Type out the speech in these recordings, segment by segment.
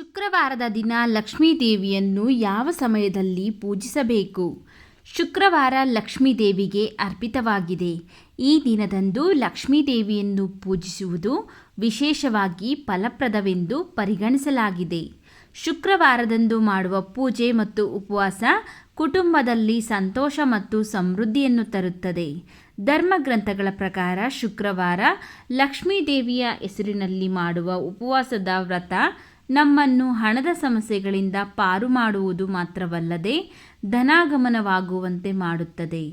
ಶುಕ್ರವಾರದ ದಿನ ಲಕ್ಷ್ಮೀ ದೇವಿಯನ್ನು ಯಾವ ಸಮಯದಲ್ಲಿ ಪೂಜಿಸಬೇಕು? ಶುಕ್ರವಾರ ಲಕ್ಷ್ಮೀ ದೇವಿಗೆ ಅರ್ಪಿತವಾಗಿದೆ. ಈ ದಿನದಂದು ಲಕ್ಷ್ಮೀ ದೇವಿಯನ್ನು ಪೂಜಿಸುವುದು ವಿಶೇಷವಾಗಿ ಫಲಪ್ರದವೆಂದು ಪರಿಗಣಿಸಲಾಗಿದೆ. ಶುಕ್ರವಾರದಂದು ಮಾಡುವ ಪೂಜೆ ಮತ್ತು ಉಪವಾಸ ಕುಟುಂಬದಲ್ಲಿ ಸಂತೋಷ ಮತ್ತು ಸಮೃದ್ಧಿಯನ್ನು ತರುತ್ತದೆ. ಧರ್ಮ ಗ್ರಂಥಗಳ ಪ್ರಕಾರ ಶುಕ್ರವಾರ ಲಕ್ಷ್ಮೀ ದೇವಿಯ ಹೆಸರಿನಲ್ಲಿ ಮಾಡುವ ಉಪವಾಸದ ವ್ರತ ನಮ್ಮನ್ನು ಹಣದ ಸಮಸ್ಯೆಗಳಿಂದ ಪಾರು ಮಾಡುವುದು ಮಾತ್ರವಲ್ಲದೆ ಧನಾಗಮನವಾಗುವಂತೆ ಮಾಡುತ್ತದೆ.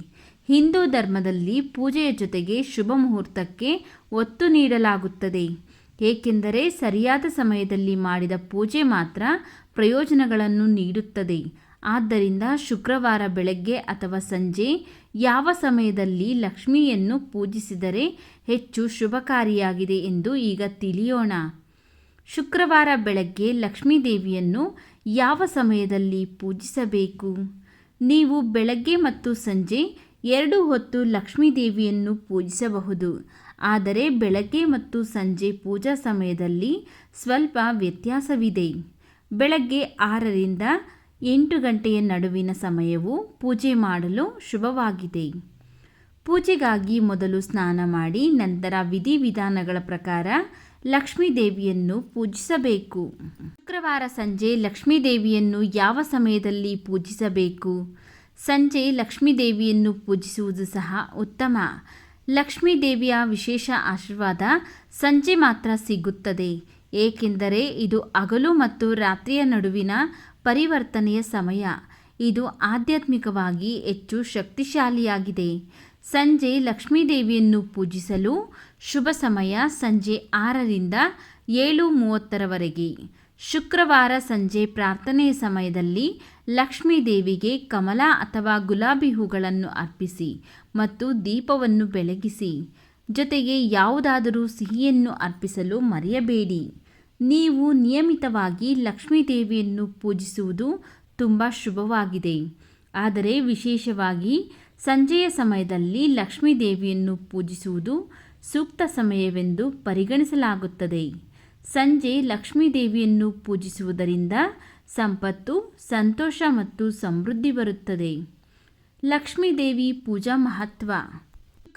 ಹಿಂದೂ ಧರ್ಮದಲ್ಲಿ ಪೂಜೆಯ ಜೊತೆಗೆ ಶುಭ ಮುಹೂರ್ತಕ್ಕೆ ಒತ್ತು ನೀಡಲಾಗುತ್ತದೆ. ಏಕೆಂದರೆ ಸರಿಯಾದ ಸಮಯದಲ್ಲಿ ಮಾಡಿದ ಪೂಜೆ ಮಾತ್ರ ಪ್ರಯೋಜನಗಳನ್ನು ನೀಡುತ್ತದೆ. ಆದ್ದರಿಂದ ಶುಕ್ರವಾರ ಬೆಳಗ್ಗೆ ಅಥವಾ ಸಂಜೆ ಯಾವ ಸಮಯದಲ್ಲಿ ಲಕ್ಷ್ಮಿಯನ್ನು ಪೂಜಿಸಿದರೆ ಹೆಚ್ಚು ಶುಭಕಾರಿಯಾಗಿದೆ ಎಂದು ಈಗ ತಿಳಿಯೋಣ. ಶುಕ್ರವಾರ ಬೆಳಗ್ಗೆ ಲಕ್ಷ್ಮೀದೇವಿಯನ್ನು ಯಾವ ಸಮಯದಲ್ಲಿ ಪೂಜಿಸಬೇಕು? ನೀವು ಬೆಳಗ್ಗೆ ಮತ್ತು ಸಂಜೆ ಎರಡು ಹೊತ್ತು ಲಕ್ಷ್ಮೀದೇವಿಯನ್ನು ಪೂಜಿಸಬಹುದು. ಆದರೆ ಬೆಳಗ್ಗೆ ಮತ್ತು ಸಂಜೆ ಪೂಜಾ ಸಮಯದಲ್ಲಿ ಸ್ವಲ್ಪ ವ್ಯತ್ಯಾಸವಿದೆ. ಬೆಳಗ್ಗೆ ಆರರಿಂದ ಎಂಟು ಗಂಟೆಯ ನಡುವಿನ ಸಮಯವು ಪೂಜೆ ಮಾಡಲು ಶುಭವಾಗಿದೆ. ಪೂಜೆಗಾಗಿ ಮೊದಲು ಸ್ನಾನ ಮಾಡಿ ನಂತರ ವಿಧಿವಿಧಾನಗಳ ಪ್ರಕಾರ ಲಕ್ಷ್ಮೀ ದೇವಿಯನ್ನು ಪೂಜಿಸಬೇಕು. ಶುಕ್ರವಾರ ಸಂಜೆ ಲಕ್ಷ್ಮೀ ದೇವಿಯನ್ನು ಯಾವ ಸಮಯದಲ್ಲಿ ಪೂಜಿಸಬೇಕು? ಸಂಜೆ ಲಕ್ಷ್ಮೀ ದೇವಿಯನ್ನು ಪೂಜಿಸುವುದು ಸಹ ಉತ್ತಮ. ಲಕ್ಷ್ಮೀ ದೇವಿಯ ವಿಶೇಷ ಆಶೀರ್ವಾದ ಸಂಜೆ ಮಾತ್ರ ಸಿಗುತ್ತದೆ. ಏಕೆಂದರೆ ಇದು ಹಗಲು ಮತ್ತು ರಾತ್ರಿಯ ನಡುವಿನ ಪರಿವರ್ತನೆಯ ಸಮಯ. ಇದು ಆಧ್ಯಾತ್ಮಿಕವಾಗಿ ಹೆಚ್ಚು ಶಕ್ತಿಶಾಲಿಯಾಗಿದೆ. ಸಂಜೆ ಲಕ್ಷ್ಮೀದೇವಿಯನ್ನು ಪೂಜಿಸಲು ಶುಭ ಸಮಯ ಸಂಜೆ ಆರರಿಂದ ಏಳು ಮೂವತ್ತರವರೆಗೆ. ಶುಕ್ರವಾರ ಸಂಜೆ ಪ್ರಾರ್ಥನೆಯ ಸಮಯದಲ್ಲಿ ಲಕ್ಷ್ಮೀ ದೇವಿಗೆ ಕಮಲ ಅಥವಾ ಗುಲಾಬಿ ಹೂಗಳನ್ನು ಅರ್ಪಿಸಿ ಮತ್ತು ದೀಪವನ್ನು ಬೆಳಗಿಸಿ, ಜೊತೆಗೆ ಯಾವುದಾದರೂ ಸಿಹಿಯನ್ನು ಅರ್ಪಿಸಲು ಮರೆಯಬೇಡಿ. ನೀವು ನಿಯಮಿತವಾಗಿ ಲಕ್ಷ್ಮೀ ದೇವಿಯನ್ನು ಪೂಜಿಸುವುದು ತುಂಬ ಶುಭವಾಗಿದೆ. ಆದರೆ ವಿಶೇಷವಾಗಿ ಸಂಜೆಯ ಸಮಯದಲ್ಲಿ ಲಕ್ಷ್ಮೀ ದೇವಿಯನ್ನು ಪೂಜಿಸುವುದು ಸೂಕ್ತ ಸಮಯವೆಂದು ಪರಿಗಣಿಸಲಾಗುತ್ತದೆ. ಸಂಜೆ ಲಕ್ಷ್ಮೀ ದೇವಿಯನ್ನು ಪೂಜಿಸುವುದರಿಂದ ಸಂಪತ್ತು, ಸಂತೋಷ ಮತ್ತು ಸಮೃದ್ಧಿ ಬರುತ್ತದೆ. ಲಕ್ಷ್ಮೀ ದೇವಿ ಪೂಜಾ ಮಹತ್ವ.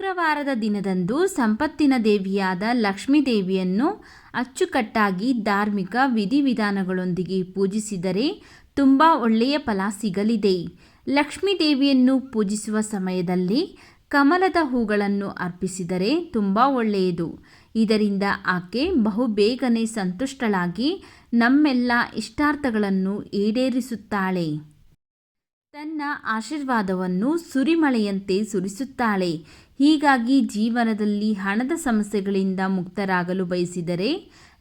ಶುಕ್ರವಾರದ ದಿನದಂದು ಸಂಪತ್ತಿನ ದೇವಿಯಾದ ಲಕ್ಷ್ಮೀ ದೇವಿಯನ್ನು ಅಚ್ಚುಕಟ್ಟಾಗಿ ಧಾರ್ಮಿಕ ವಿಧಿವಿಧಾನಗಳೊಂದಿಗೆ ಪೂಜಿಸಿದರೆ ತುಂಬ ಒಳ್ಳೆಯ ಫಲ ಸಿಗಲಿದೆ. ಲಕ್ಷ್ಮೀ ದೇವಿಯನ್ನು ಪೂಜಿಸುವ ಸಮಯದಲ್ಲಿ ಕಮಲದ ಹೂಗಳನ್ನು ಅರ್ಪಿಸಿದರೆ ತುಂಬ ಒಳ್ಳೆಯದು. ಇದರಿಂದ ಆಕೆ ಬಹುಬೇಗನೆ ಸಂತುಷ್ಟಳಾಗಿ ನಮ್ಮೆಲ್ಲ ಇಷ್ಟಾರ್ಥಗಳನ್ನು ಈಡೇರಿಸುತ್ತಾಳೆ. ತನ್ನ ಆಶೀರ್ವಾದವನ್ನು ಸುರಿಮಳೆಯಂತೆ ಸುರಿಸುತ್ತಾಳೆ. ಹೀಗಾಗಿ ಜೀವನದಲ್ಲಿ ಹಣದ ಸಮಸ್ಯೆಗಳಿಂದ ಮುಕ್ತರಾಗಲು ಬಯಸಿದರೆ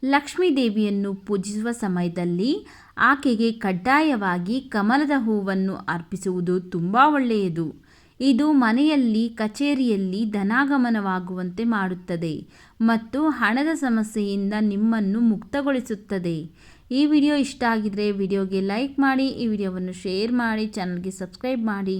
ಲಕ್ಷ್ಮೀ ದೇವಿಯನ್ನು ಪೂಜಿಸುವ ಸಮಯದಲ್ಲಿ ಆಕೆಗೆ ಕಡ್ಡಾಯವಾಗಿ ಕಮಲದ ಹೂವನ್ನು ಅರ್ಪಿಸುವುದು ತುಂಬ ಒಳ್ಳೆಯದು. ಇದು ಮನೆಯಲ್ಲಿ, ಕಚೇರಿಯಲ್ಲಿ ಧನಾಗಮನವಾಗುವಂತೆ ಮಾಡುತ್ತದೆ ಮತ್ತು ಹಣದ ಸಮಸ್ಯೆಯಿಂದ ನಿಮ್ಮನ್ನು ಮುಕ್ತಗೊಳಿಸುತ್ತದೆ. ಈ ವಿಡಿಯೋ ಇಷ್ಟ ಆಗಿದರೆ ವಿಡಿಯೋಗೆ ಲೈಕ್ ಮಾಡಿ, ಈ ವಿಡಿಯೋವನ್ನು ಶೇರ್ ಮಾಡಿ, ಚಾನಲ್ಗೆ ಸಬ್ಸ್ಕ್ರೈಬ್ ಮಾಡಿ.